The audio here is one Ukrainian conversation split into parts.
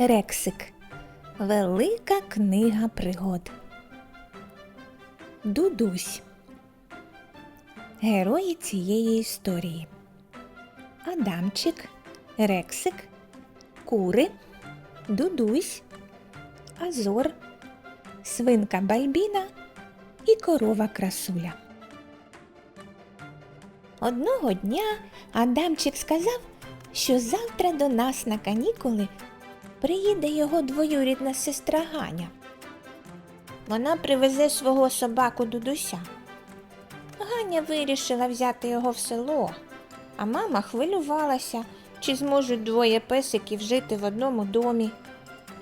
Рексик. Велика книга пригод. Дудусь. Герої цієї історії. Адамчик, Рексик, Кури, Дудусь, Азор, Свинка Бальбіна і корова Красуля. Одного дня Адамчик сказав, що завтра до нас на канікули приїде його двоюрідна сестра Ганя. Вона привезе свого собаку Дудуся. Ганя вирішила взяти його в село, а мама хвилювалася, чи зможуть двоє песиків жити в одному домі.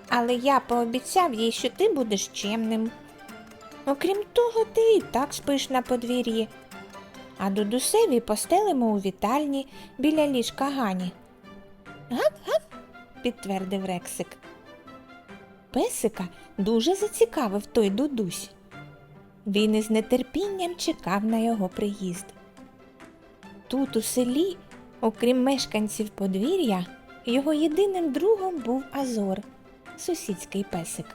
Але я пообіцяв їй, що ти будеш чемним. Окрім того, ти і так спиш на подвір'ї, а Дудусеві постелимо у вітальні біля ліжка Гані. Гап-гап, підтвердив Рексик. Песика дуже зацікавив той Дудусь. Він із нетерпінням чекав на його приїзд. Тут, у селі, окрім мешканців подвір'я, його єдиним другом був Азор, сусідський песик.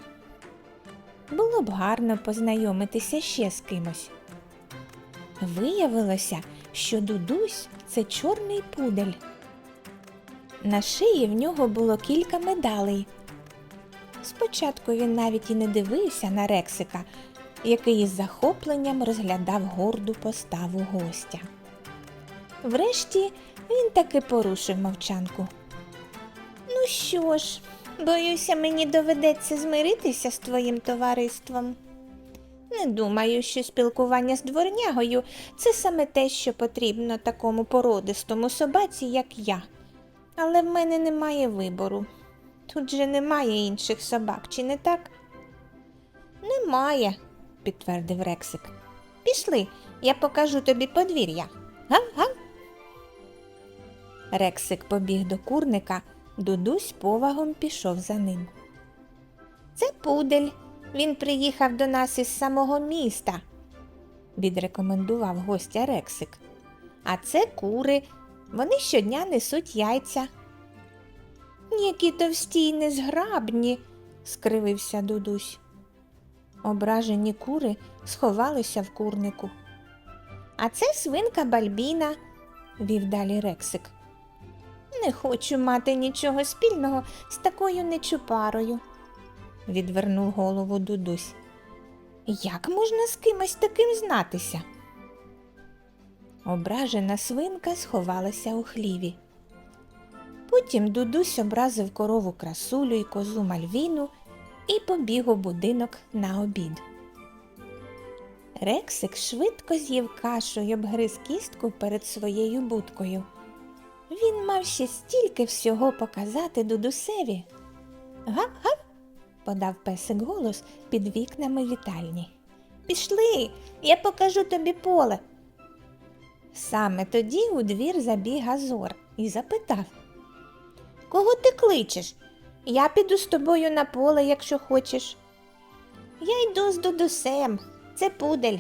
Було б гарно познайомитися ще з кимось. Виявилося, що Дудусь це чорний пудель. На шиї в нього було кілька медалей. Спочатку він навіть і не дивився на Рексика, який із захопленням розглядав горду поставу гостя. Врешті він таки порушив мовчанку. Ну що ж, боюся, мені доведеться змиритися з твоїм товариством. Не думаю, що спілкування з дворнягою це саме те, що потрібно такому породистому собаці, як я. Але в мене немає вибору. Тут же немає інших собак, чи не так? Немає, підтвердив Рексик. Пішли, я покажу тобі подвір'я. Гав-гав. Рексик побіг до курника, Дудусь повагом пішов за ним. Це пудель. Він приїхав до нас із самого міста, відрекомендував гостя Рексик. А це кури. Вони щодня несуть яйця. Які товсті й незграбні, скривився Дудусь. Ображені кури сховалися в курнику. А це свинка Бальбіна, вів далі Рексик. Не хочу мати нічого спільного з такою нечупарою, відвернув голову Дудусь. Як можна з кимось таким знатися? Ображена свинка сховалася у хліві. Потім Дудусь образив корову красулю і козу Мальвіну і побіг у будинок на обід. Рексик швидко з'їв кашу й обгриз кістку перед своєю будкою. Він мав ще стільки всього показати Дудусеві. Гап-гап, подав песик голос під вікнами вітальні. Пішли, я покажу тобі поле. Саме тоді у двір забіг Азор і запитав Кого ти кличеш? Я піду з тобою на поле, якщо хочеш. Я йду з Дудусем. Це пудель.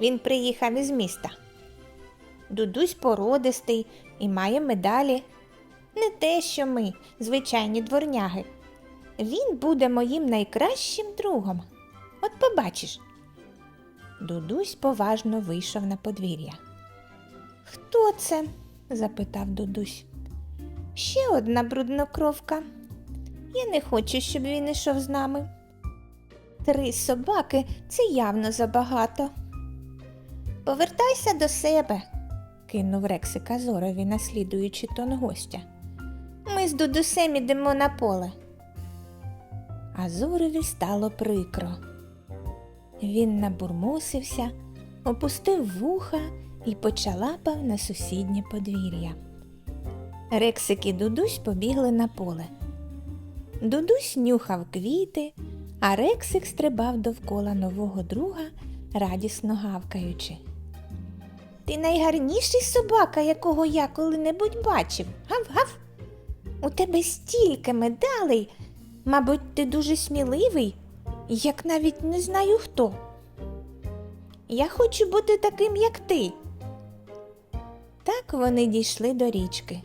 Він приїхав із міста. Дудусь породистий і має медалі. Не те, що ми, звичайні дворняги. Він буде моїм найкращим другом. От побачиш. Дудусь поважно вийшов на подвір'я. Хто це? запитав Дудусь. Ще одна бруднокровка. Я не хочу, щоб він ішов з нами. Три собаки це явно забагато. Повертайся до себе, кинув Рексика Зорові, наслідуючи тон гостя. Ми з Дудусем ідемо на поле. А Зорові стало прикро. Він набурмосився, опустив вуха і почалапав на сусіднє подвір'я. Рексик і Дудусь побігли на поле. Дудусь нюхав квіти, а Рексик стрибав довкола нового друга, радісно гавкаючи. Ти найгарніший собака, якого я коли-небудь бачив. Гав-гав. У тебе стільки медалей. Мабуть, ти дуже сміливий, як навіть не знаю хто. Я хочу бути таким, як ти. Так вони дійшли до річки.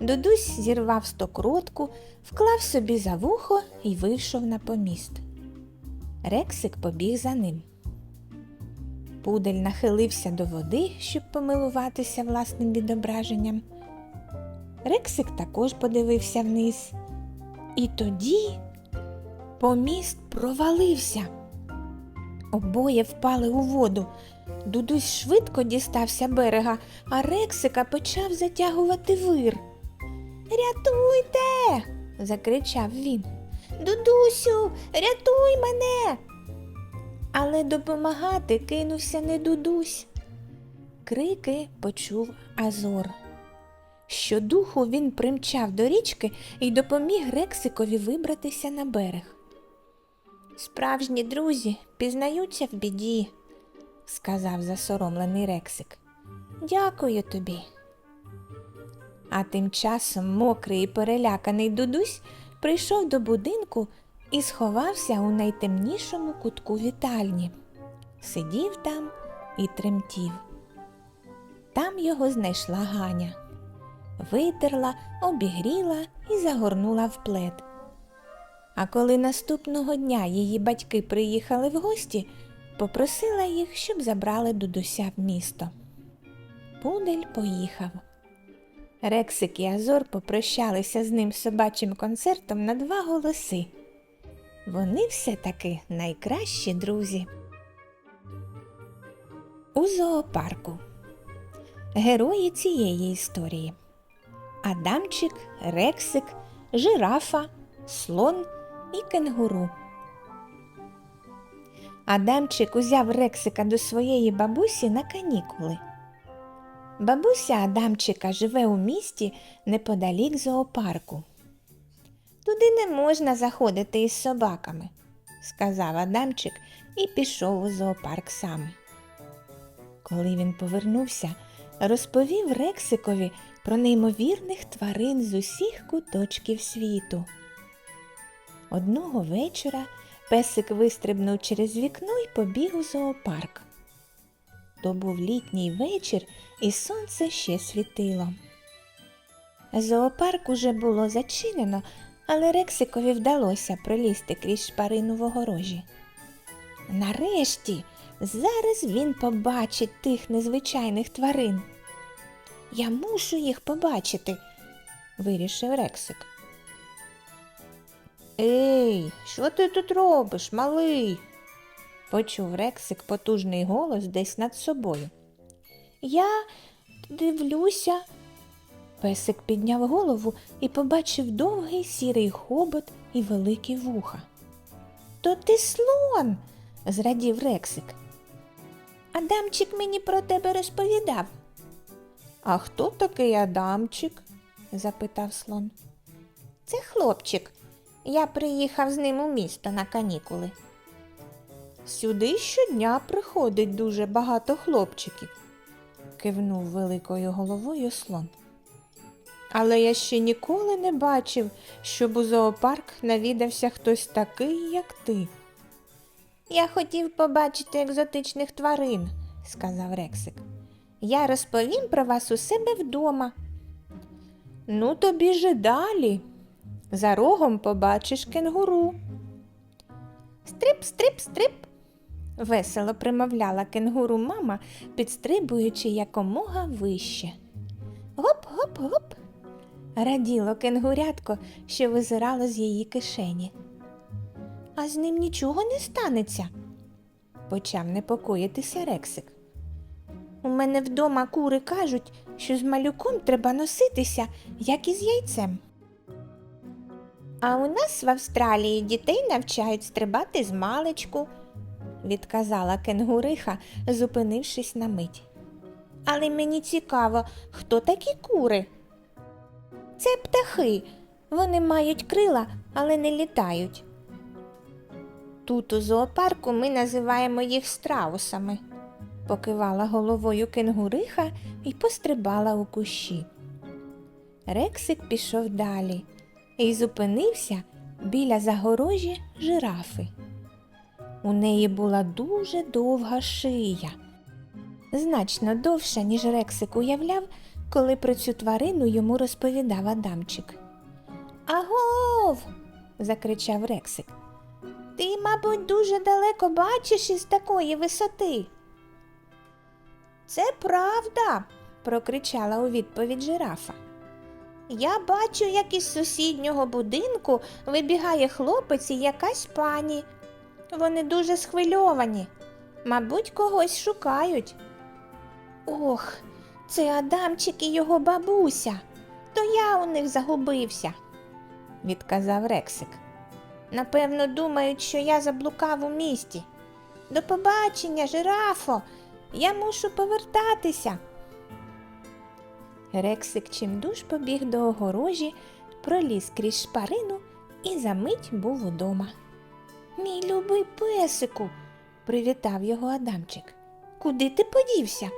Дудусь зірвав стокротку, вклав собі за вухо і вийшов на поміст. Рексик побіг за ним. Пудель нахилився до води, щоб помилуватися власним відображенням. Рексик також подивився вниз. І тоді поміст провалився. Обоє впали у воду. Дудусь швидко дістався берега, а Рексика почав затягувати вир. Рятуйте. закричав він. Дудусю, рятуй мене. Але допомагати кинувся не Дудусь. Крики почув Азор. Щодуху він примчав до річки і допоміг Рексикові вибратися на берег. Справжні друзі пізнаються в біді, сказав засоромлений Рексик. Дякую тобі. А тим часом мокрий і переляканий Дудусь прийшов до будинку і сховався у найтемнішому кутку вітальні. Сидів там і тремтів. Там його знайшла Ганя. Витерла, обігріла і загорнула в плед. А коли наступного дня її батьки приїхали в гості, попросила їх, щоб забрали Дудуся в місто. Пудель поїхав. Рексик і Азор попрощалися з ним собачим концертом на два голоси. Вони все таки найкращі друзі. У зоопарку. Герої цієї історії. Адамчик, Рексик, жирафа, слон і кенгуру. Адамчик узяв Рексика до своєї бабусі на канікули. Бабуся Адамчика живе у місті неподалік зоопарку. Туди не можна заходити із собаками, сказав Адамчик і пішов у зоопарк сам. Коли він повернувся, розповів Рексикові про неймовірних тварин з усіх куточків світу. Одного вечора песик вистрибнув через вікно і побіг у зоопарк. То був літній вечір, і сонце ще світило. Зоопарк уже було зачинено, але Рексикові вдалося пролізти крізь шпарину в огорожі. Нарешті, зараз він побачить тих незвичайних тварин. Я мушу їх побачити, вирішив Рексик. Ей, що ти тут робиш, малий? почув Рексик потужний голос десь над собою. Я дивлюся. Песик підняв голову і побачив довгий сірий хобот і великі вуха. То ти слон, зрадів Рексик. Адамчик мені про тебе розповідав. А хто такий Адамчик? запитав слон. Це хлопчик. Я приїхав з ним у місто на канікули. Сюди щодня приходить дуже багато хлопчиків, кивнув великою головою слон. Але я ще ніколи не бачив, щоб у зоопарк навідався хтось такий, як ти. Я хотів побачити екзотичних тварин, сказав Рексик. Я розповім про вас у себе вдома. Ну, то біжи далі. За рогом побачиш кенгуру. Стрип, стрип, стрип. Весело примовляла кенгуру мама, підстрибуючи якомога вище. Гоп, гоп, гоп. Раділо кенгурятко, що визирало з її кишені. А з ним нічого не станеться, почав непокоїтися Рексик. У мене вдома кури кажуть, що з малюком треба носитися, як із яйцем. А у нас в Австралії дітей навчають стрибати з маличку, відказала кенгуриха, зупинившись на мить. Але мені цікаво, хто такі кури? Це птахи. Вони мають крила, але не літають. Тут у зоопарку ми називаємо їх страусами, покивала головою кенгуриха і пострибала у кущі. Рексик пішов далі і зупинився біля загорожі жирафи. У неї була дуже довга шия, значно довша, ніж Рексик уявляв, коли про цю тварину йому розповідав Адамчик. Агов. закричав Рексик. Ти, мабуть, дуже далеко бачиш із такої висоти. Це правда, прокричала у відповідь жирафа. Я бачу, як із сусіднього будинку вибігає хлопець і якась пані. Вони дуже схвильовані. Мабуть, когось шукають. Ох, це Адамчик і його бабуся. То я у них загубився, відказав Рексик. Напевно, думають, що я заблукав у місті. До побачення, жирафо. Я мушу повертатися. Рексик чимдуж побіг до огорожі, проліз крізь шпарину і за мить був удома. Мій любий песику, привітав його Адамчик. Куди ти подівся?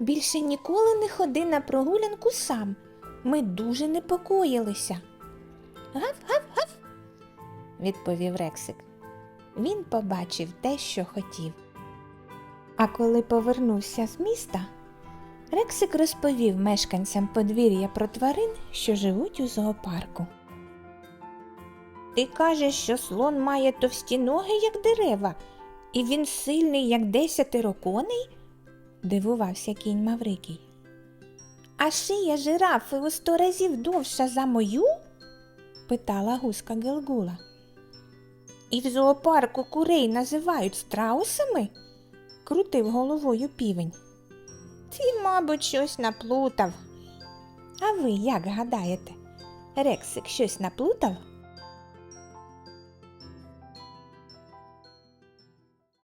Більше ніколи не ходи на прогулянку сам. Ми дуже непокоїлися. Гав, гав, гав, відповів Рексик. Він побачив те, що хотів. А коли повернувся з міста, Рексик розповів мешканцям подвір'я про тварин, що живуть у зоопарку. Ти кажеш, що слон має товсті ноги, як дерева, і він сильний, як десятеро коней? дивувався кінь Маврикій. А шия жирафи у сто разів довша за мою? питала гуска Гелгула. І в зоопарку курей називають страусами? крутив головою півень. Ти, мабуть, щось наплутав. А ви як гадаєте? Рексик щось наплутав?